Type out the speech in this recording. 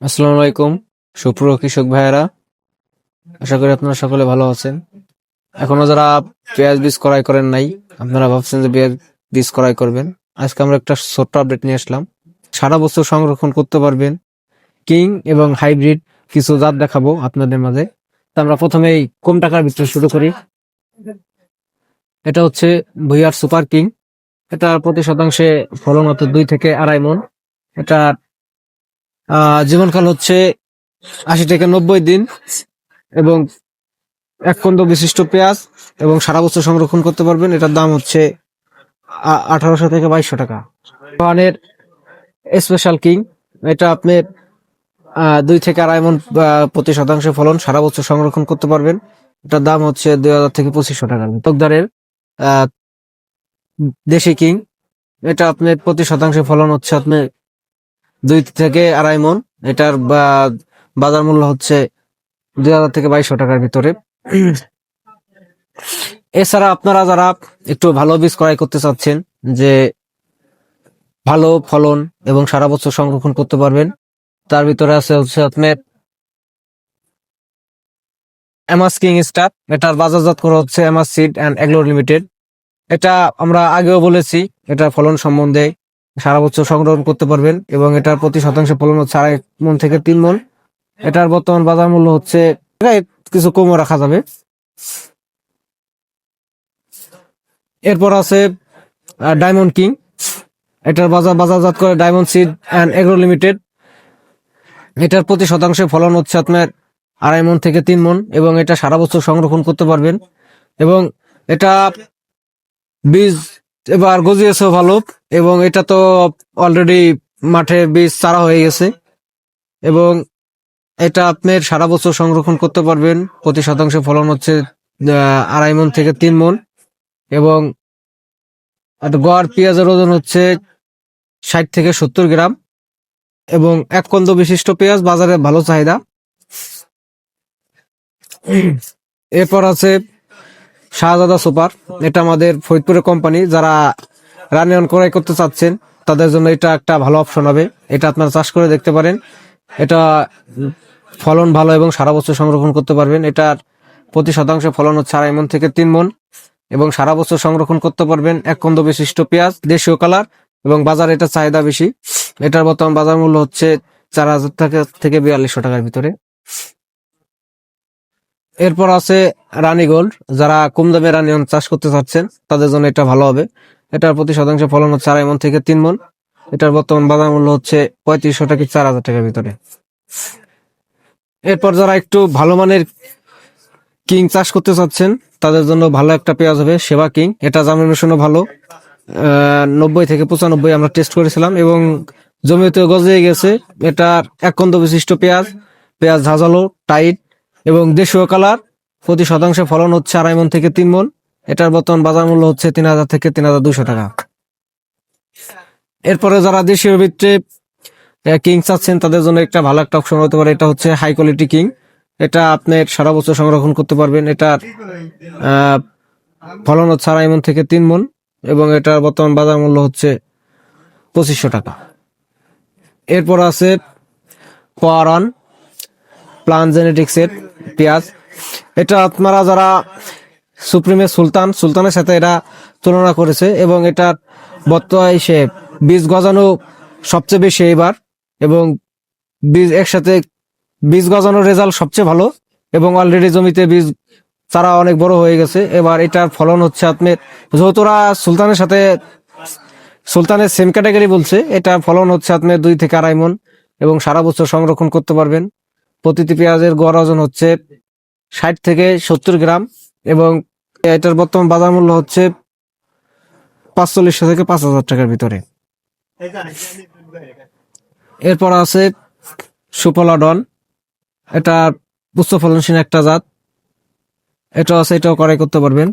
আসসালামু আলাইকুম সুপ্রিয় কৃষক ভাইয়েরা। আশা করি আপনারা সকলে ভালো আছেন। এখনও যারা পেঁয়াজ বীজ ক্রয় করেন নাই আপনারা ভাবছেন যে পেঁয়াজ বীজ ক্রয় করবেন। আজকে আমরা একটা ছোট্ট আপডেট নিয়ে আসলাম। সারা বছর সংরক্ষণ করতে পারবেন। কিং এবং হাইব্রিড কিছু জাত দেখাবো আপনাদের মাঝে। তা আমরা প্রথমেই কম টাকার ভিতরে শুরু করি। এটা হচ্ছে ভুইয়ার সুপার কিং। এটা প্রতি শতাংশে ফলন হতো দুই থেকে আড়াই মন। আহ, জীবনকাল হচ্ছে আশি থেকে নব্বই দিন এবং এক কন্দ বিশিষ্ট পেঁয়াজ এবং সারা বছর সংরক্ষণ করতে পারবেন। এটার দাম হচ্ছে আঠারোশো থেকে বাইশশো টাকা। ওয়ানের স্পেশাল কিং এটা আপনি দুই থেকে আড়াই মন প্রতি শতাংশ ফলন সারা বছর সংরক্ষণ করতে পারবেন। এটার দাম হচ্ছে দুই হাজার থেকে পঁচিশশো টাকা। তকদারের দেশি কিং এটা আপনার প্রতি শতাংশ ফলন হচ্ছে আপনার দুই থেকে আড়াই মন এটার বাজার মূল্য হচ্ছে দুই হাজার থেকে বাইশশো টাকার ভিতরে। এছাড়া আপনারা যারা একটু ভালো বীজ ক্রয় করতে চাচ্ছেন, যে ভালো ফলন এবং সারা বছর সংরক্ষণ করতে পারবেন, তার ভিতরে আছে হচ্ছে আপনার এমাস কিং স্টার এটার বাজারজাত করা হচ্ছে এমাস সিড অ্যান্ড এগ্লো লিমিটেড এটা আমরা আগেও বলেছি, এটা ফলন সম্বন্ধে সারা বছর সংরক্ষণ করতে পারবেন এবং এটার প্রতি শতাংশ ফলন হচ্ছে আড়াই মন থেকে তিন মন। এটার বর্তমান বাজার মূল্য হচ্ছে কিছু কমও রাখা যাবে। এরপর আছে ডায়মন্ড কিং এটার বাজার, বাজারজাত করে Diamond Seed and Agro Limited এটার প্রতি শতাংশে ফলন হচ্ছে আপনার আড়াই মন থেকে তিন মন এবং এটা সারা বছর সংরক্ষণ করতে পারবেন। এবং এটা বীজ এবার গজিয়েছে ভালো এবং এটা তো অলরেডি মাঠে বীজ চারা হয়ে গেছে। এবং এটা আপনার সারা বছর সংরক্ষণ করতে পারবেন। প্রতি শতাংশ ফলন হচ্ছে আড়াই মন থেকে তিন মন। এবং গড় পেঁয়াজের ওজন হচ্ছে ষাট থেকে সত্তর গ্রাম। এবং এক কন্দ বিশিষ্ট পেঁয়াজ বাজারে ভালো চাহিদা। এরপর আছে শাহজাদা সুপার। এটা আমাদের ফরিদপুরের কোম্পানি যারা রানিয়ন ক্রয় করতে চাচ্ছেন, তাদের জন্য এটা একটা ভালো অপশন হবে। এটা আপনারা চাষ করে দেখতে পারেন। এটা ফলন ভালো এবং সারা বছর সংরক্ষণ করতে পারবেন। এটার প্রতি শতাংশ ফলন হচ্ছে আড়াই মন থেকে তিন মন এবং সারা বছর সংরক্ষণ করতে পারবেন। এক কন্দ বিশিষ্ট পেঁয়াজ, দেশীয় কালার এবং বাজারে এটা চাহিদা বেশি। এটার বর্তমান বাজার মূল্য হচ্ছে চার হাজার টাকা থেকে বিয়াল্লিশশো টাকার ভিতরে। এরপর আছে রানী গোল্ড। যারা কম দামে রানিয়ন চাষ করতে চাচ্ছেন, তাদের জন্য এটা ভালো হবে। এটার প্রতি শতাংশ ফলন হচ্ছে আড়াই মন থেকে তিন মন এটার বর্তমান বাজার মূল্য হচ্ছে পঁয়ত্রিশশো টাকা চার হাজার টাকার ভিতরে। এরপর যারা একটু ভালো মানের কিং চাষ করতে চাচ্ছেন, তাদের জন্য ভালো একটা পেঁয়াজ হবে সেবা কিং। এটা জার্মিনেশনও ভালো। নব্বই থেকে পঁচানব্বই আমরা টেস্ট করেছিলাম এবং জমিতে গজে গেছে। এটার এক কন্দ বিশিষ্ট পেঁয়াজ পেঁয়াজ ঝাঁঝালো, টাইট এবং দেশীয় কালার, প্রতি শতাংশে ফলন হচ্ছে আড়াই মন থেকে তিন মন এটার বর্তমান বাজার মূল্য হচ্ছে তিন হাজার থেকে তিন হাজার দুশো টাকা। এরপরে যারা দেশীয় ভিত্তিতে কিং চাচ্ছেন তাদের জন্য একটা ভালো একটা অপশন হতে পারে, এটা হচ্ছে হাই কোয়ালিটি কিং। এটা আপনার সারা বছর সংরক্ষণ করতে পারবেন। এটার ফলন হচ্ছে আড়াই মন থেকে তিন মন এবং এটার বর্তমান বাজার মূল্য হচ্ছে পঁচিশশো টাকা। এরপর আছে পাওয়ারন প্লান জেনেটিক্সের। পেঁয়াজ। এটা আপনারা যারা সুপ্রিমের সুলতান, সুলতানের সাথে এটা তুলনা করেছে এবং এটার বর্তমানে সে বীজ গজানো সবচেয়ে বেশি এবার এবং বীজ একসাথে বীজ গজানোর রেজাল্ট সবচেয়ে ভালো এবং অলরেডি জমিতে বীজ চারা অনেক বড় হয়ে গেছে। এবার এটার ফলন হচ্ছে আপনার যেহেতুরা সুলতানের সাথে সুলতানের সেম ক্যাটাগরি বলছে, এটা ফলন হচ্ছে আপনার দুই থেকে আড়াই মন এবং সারা বছর সংরক্ষণ করতে পারবেন। প্রতিটি পেঁয়াজের গড় ওজন হচ্ছে ষাট থেকে সত্তর গ্রাম এবং এটার বর্তমান বাজার মূল্য হচ্ছে পাঁচচল্লিশশো থেকে পাঁচ হাজার টাকার ভিতরে। এরপর আছে সুপলাডন এটা উচ্চ ফলনশীল একটা জাত। এটা আছে, এটাও ক্রয় করতে পারবেন।